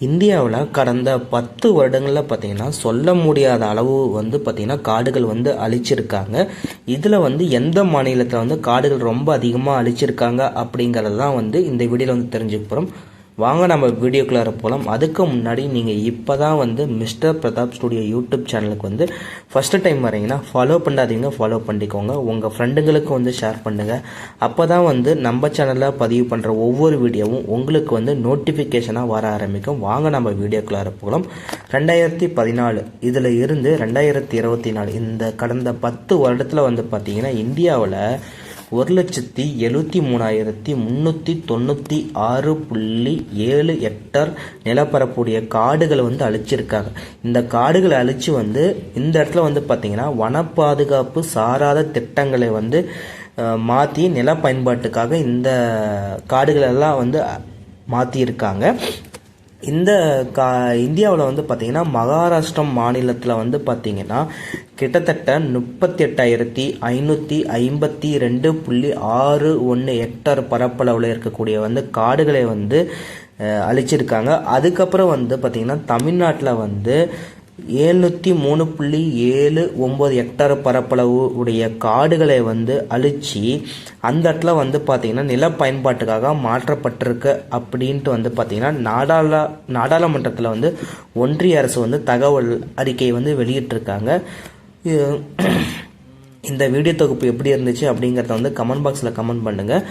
இந்தியாவில் கடந்த பத்து வருடங்களில் பார்த்திங்கன்னா சொல்ல முடியாத அளவு வந்து பார்த்திங்கன்னா காடுகள் வந்து அழிச்சிருக்காங்க. இதில் வந்து எந்த மாநிலத்தில் வந்து காடுகள் ரொம்ப அதிகமாக அழிச்சிருக்காங்க அப்படிங்கிறது தான் வந்து இந்த வீடியோவில் வந்து தெரிஞ்சுக்க போகிறோம் வாங்க நம்ம வீடியோக்குள்ளார போகலாம் அதுக்கு முன்னாடி நீங்கள் இப்போ தான் வந்து மிஸ்டர் பிரதாப் ஸ்டுடியோ யூடியூப் சேனலுக்கு வந்து ஃபஸ்ட்டு டைம் வரீங்கன்னா ஃபாலோ பண்ணாதீங்க ஃபாலோ பண்ணிக்கோங்க. உங்கள் ஃப்ரெண்டுங்களுக்கு வந்து ஷேர் பண்ணுங்கள் அப்போ தான் வந்து நம்ம சேனலில் பதிவு பண்ணுற ஒவ்வொரு வீடியோவும் உங்களுக்கு வந்து நோட்டிஃபிகேஷனாக வர ஆரம்பிக்கும். வாங்க நம்ம வீடியோக்குள்ளார போகலாம் ரெண்டாயிரத்தி பதினாலு இதில் இருந்து ரெண்டாயிரத்தி இருபத்தி நாலு இந்த கடந்த பத்து வருடத்தில் வந்து பார்த்தீங்கன்னா இந்தியாவில் ஒரு லட்சத்தி எழுபத்தி மூணாயிரத்தி முந்நூற்றி தொண்ணூற்றி ஆறு புள்ளி ஏழு ஹெக்டர் நிலப்பரப்புடைய காடுகளை வந்து அழிச்சிருக்காங்க. இந்த காடுகளை அழித்து வந்து இந்த இடத்துல வந்து பார்த்திங்கன்னா வன பாதுகாப்பு சாராத திட்டங்களை வந்து மாற்றி நில பயன்பாட்டுக்காக இந்த காடுகளெல்லாம் வந்து மாற்றியிருக்காங்க இந்த கா இந்தியாவில் வந்து பார்த்திங்கன்னா மகாராஷ்டிரம் மாநிலத்தில் வந்து பார்த்திங்கன்னா கிட்டத்தட்ட முப்பத்தி எட்டாயிரத்தி ஐநூற்றி ஐம்பத்தி ரெண்டு புள்ளி ஆறு ஒன்று ஹெக்டர் பரப்பளவில் இருக்கக்கூடிய வந்து காடுகளை வந்து அழிச்சிருக்காங்க. அதுக்கப்புறம் வந்து பார்த்திங்கன்னா தமிழ்நாட்டில் வந்து எழுநூற்றி மூணு புள்ளி ஏழு ஒம்பது ஹெக்டார் பரப்பளவு உடைய காடுகளை வந்து அழித்து அந்த இடத்துல வந்து பார்த்திங்கன்னா நில பயன்பாட்டுக்காக மாற்றப்பட்டிருக்கு அப்படின்ட்டு வந்து பார்த்திங்கன்னா நாடாள நாடாளுமன்றத்தில் வந்து ஒன்றிய அரசு வந்து தகவல் அறிக்கையை வந்து வெளியிட்டிருக்காங்க. இந்த வீடியோ தொகுப்பு எப்படி இருந்துச்சு அப்படிங்கிறத வந்து கமெண்ட் பாக்ஸில் கமெண்ட் பண்ணுங்கள்